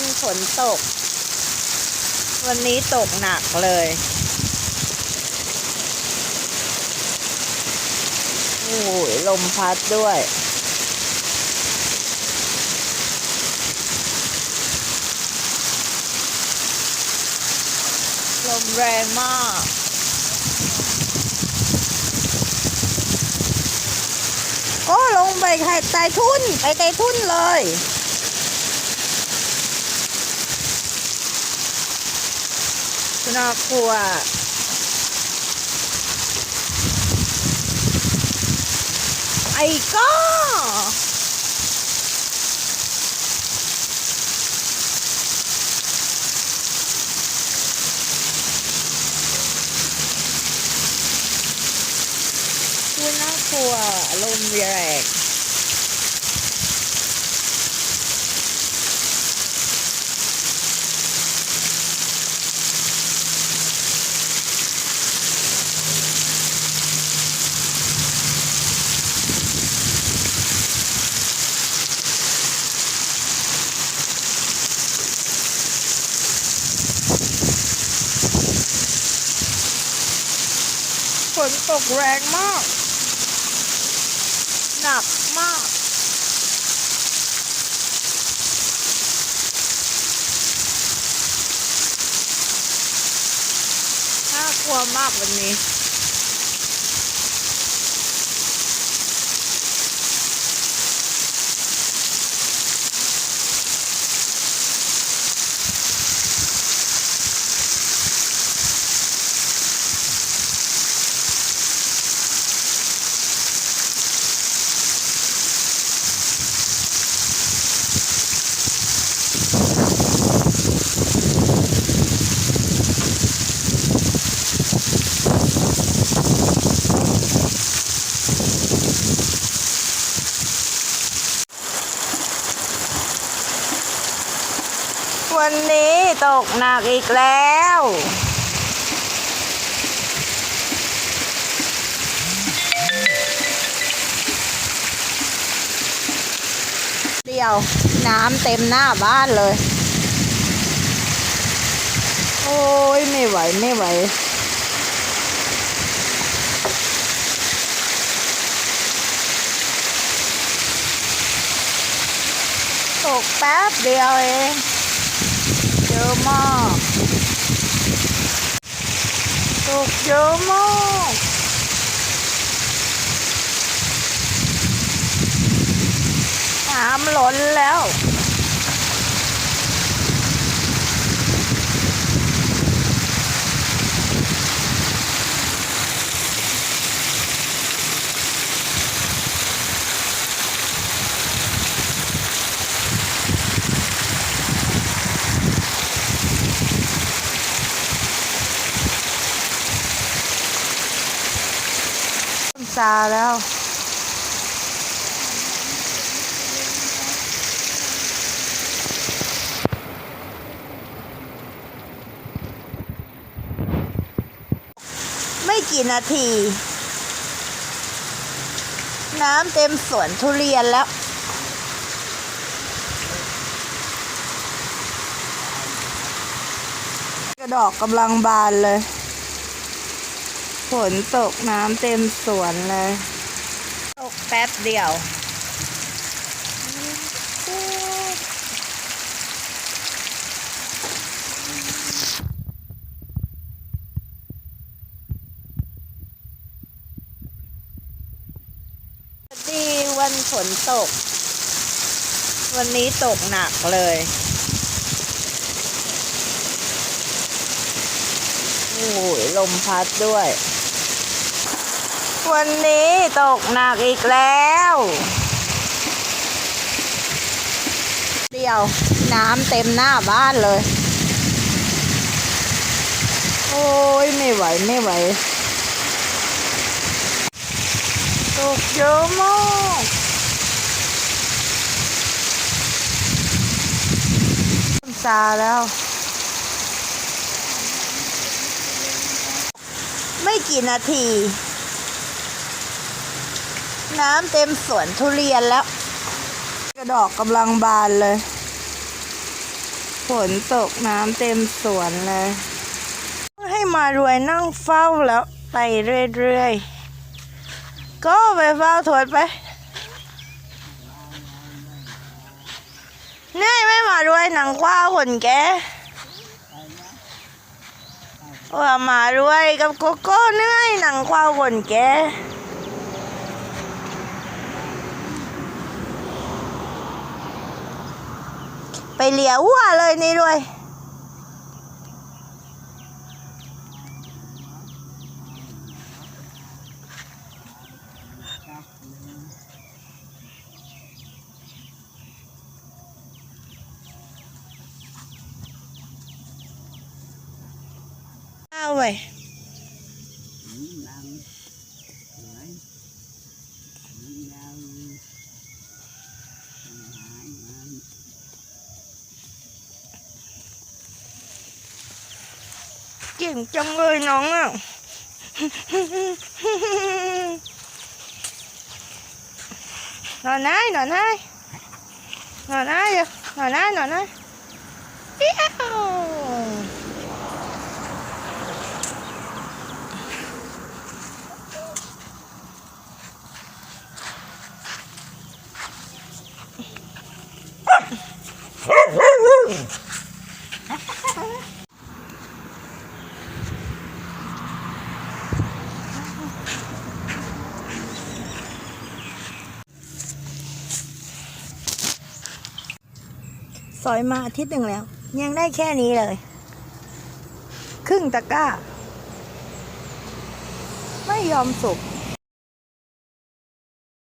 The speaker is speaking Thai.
นฝนตก วันนี้ตกหนักเลย โอ้ยลมพัดด้วย ลมแรงมากก็ลงไปใต้ทุ่น ไปใต้ทุ่นเลย น่ากลัวไอ้ก็คือน่ากลัวอารมณ์แรง นตกแรงมาก หนักมาก น่ากลัวมากวันนี้ วันนี้ตกหนักอีกแล้ว เดียว น้ำเต็มหน้าบ้านเลย โอ้ย ไม่ไหว ไม่ไหว กแป๊บเดียวเองเยอะมากตกเยอะมากน้ำล้นแล้ว ซาแล้ว ไม่กี่นาที น้ำเต็มสวนทุเรียนแล้วกระดอกกำลังบานเลย ฝนตกน้ำเต็มสวนเลย ตกแป๊บเดียวดีวันฝนตก วันนี้ตกหนักเลยโอ้ยลมพัดด้วย วันนี้ตกหนักอีกแล้ว เดียวน้ำเต็มหน้าบ้านเลย โอ้ยไม่ไหวไม่ไหว ตกเยอะมากซาแล้ว ไม่กี่นาที น้ำเต็มสวนทุเรียนแล้ว กระดอกกำลังบานเลย ฝนตกน้ำเต็มสวนเลย ให้มารวยนั่งเฝ้าแล้วไปเรื่อยๆ ก็ไปเฝ้าถวดไปเหนื่อยไม่มารวยหนังคว้าขนแกว่ามารวยกับโกโก้เหนื่อยหนังคว้าขนแก ไปเหลียวหัวเลยนี่ด้วยเอาไว้เก่งจังเลยน้องอะนอนได้นอนได้นอนได้เดี๋ยวนอนได้นอนได้เอี้ยว สอยมาอาทิตย์หนึ่งแล้ว ยังได้แค่นี้เลย ครึ่งตะกร้า ไม่ยอมสุก